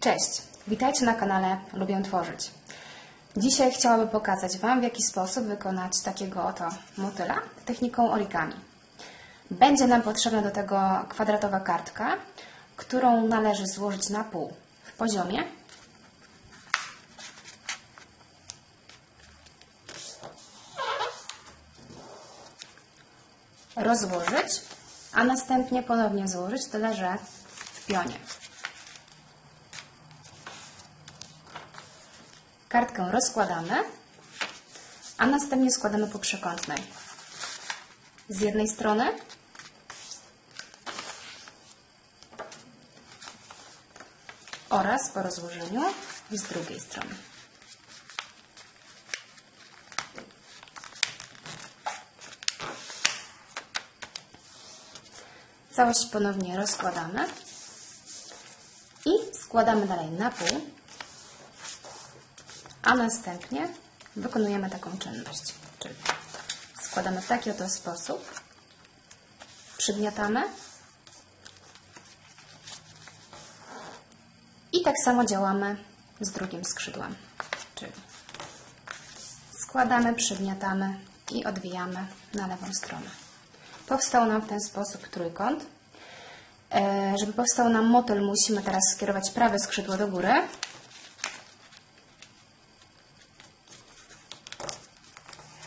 Cześć, witajcie na kanale Lubię Tworzyć. Dzisiaj chciałabym pokazać Wam, w jaki sposób wykonać takiego oto motyla techniką origami. Będzie nam potrzebna do tego kwadratowa kartka, którą należy złożyć na pół w poziomie. Rozłożyć, a następnie ponownie złożyć, tyle że w pionie. Kartkę rozkładamy, a następnie składamy po przekątnej. Z jednej strony oraz po rozłożeniu z drugiej strony. Całość ponownie rozkładamy i składamy dalej na pół a następnie wykonujemy taką czynność, czyli składamy w taki oto sposób, przygniatamy i tak samo działamy z drugim skrzydłem, czyli składamy, przygniatamy i odwijamy na lewą stronę. Powstał nam w ten sposób trójkąt. E, Żeby powstał nam motyl, musimy teraz skierować prawe skrzydło do góry,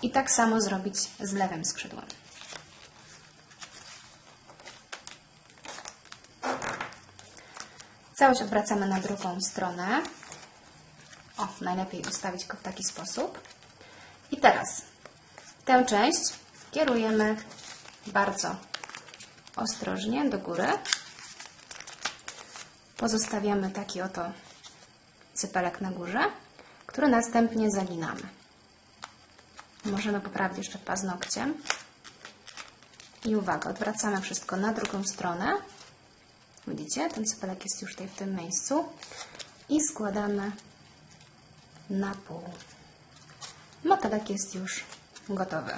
I tak samo zrobić z lewym skrzydłem. Całość odwracamy na drugą stronę. O, najlepiej ustawić go w taki sposób. I teraz tę część kierujemy bardzo ostrożnie do góry. Pozostawiamy taki oto cypelek na górze, który następnie zaginamy. Możemy poprawić jeszcze paznokciem. I uwaga, odwracamy wszystko na drugą stronę. Widzicie, ten cypelek jest już tutaj w tym miejscu. I składamy na pół. Motylek jest już gotowy.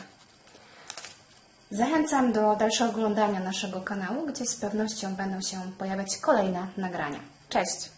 Zachęcam do dalszego oglądania naszego kanału, gdzie z pewnością będą się pojawiać kolejne nagrania. Cześć!